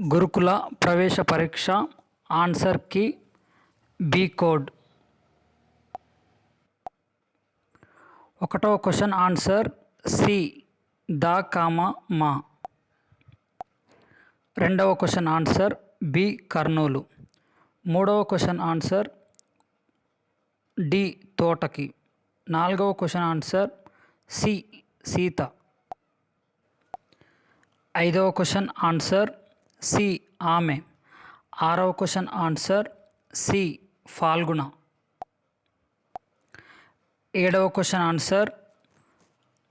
గురుకుల ప్రవేశ పరీక్ష ఆన్సర్ కీ బి కోడ్. ఒకటవ క్వశ్చన్ ఆన్సర్ సి ద కామ మా. రెండవ క్వశ్చన్ ఆన్సర్ బి కర్నూలు. మూడవ క్వశ్చన్ ఆన్సర్ డి తోటకి. నాలుగవ క్వశ్చన్ ఆన్సర్ సి సీత. ఐదవ క్వశ్చన్ ఆన్సర్ సి ఆమె. ఆరవ క్వశ్చన్ ఆన్సర్ సి ఫాల్గుణ. ఏడవ క్వశ్చన్ ఆన్సర్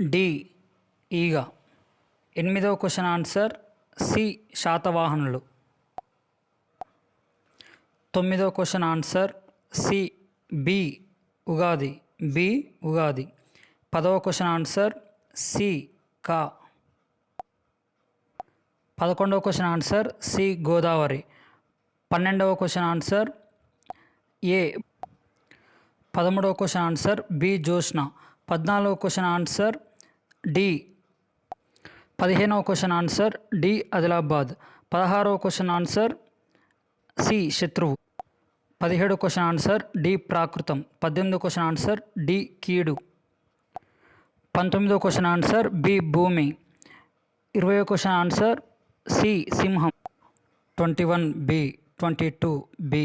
డి ఈగ. ఎనిమిదవ క్వశ్చన్ ఆన్సర్ సి శాతవాహనులు. తొమ్మిదవ question answer C B Ugadi. B Ugadi. పదవ క్వశ్చన్ ఆన్సర్ సి కా. పదకొండవ క్వశ్చన్ ఆన్సర్ సి గోదావరి పన్నెండవ క్వశ్చన్ ఆన్సర్ ఏ పదమూడవ క్వశ్చన్ ఆన్సర్ బి జోష్న పద్నాలుగవ క్వశ్చన్ ఆన్సర్ డి పదిహేనవ క్వశ్చన్ ఆన్సర్ డి ఆదిలాబాద్ పదహారవ క్వశ్చన్ ఆన్సర్ సి శత్రువు పదిహేడు క్వశ్చన్ ఆన్సర్ డి ప్రాకృతం పద్దెనిమిదో క్వశ్చన్ ఆన్సర్ డి కీడు పంతొమ్మిదో క్వశ్చన్ ఆన్సర్ బి భూమి ఇరవై క్వశ్చన్ ఆన్సర్ సి సింహం twenty one B twenty two B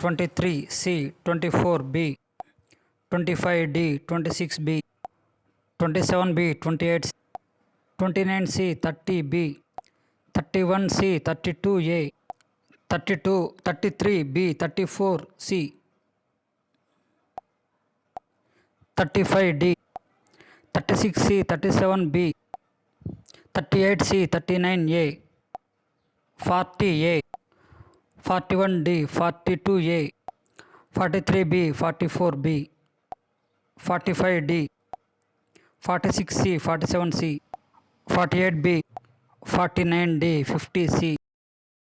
twenty three C twenty four B twenty five D twenty six B twenty seven B twenty eight twenty nine C thirty B thirty one C thirty two A thirty two thirty three B thirty four C thirty five D thirty six C thirty seven B thirty eight C thirty nine A forty A forty one D forty two A forty three B forty four B forty five D forty six C forty seven C forty eight B forty nine D fifty C.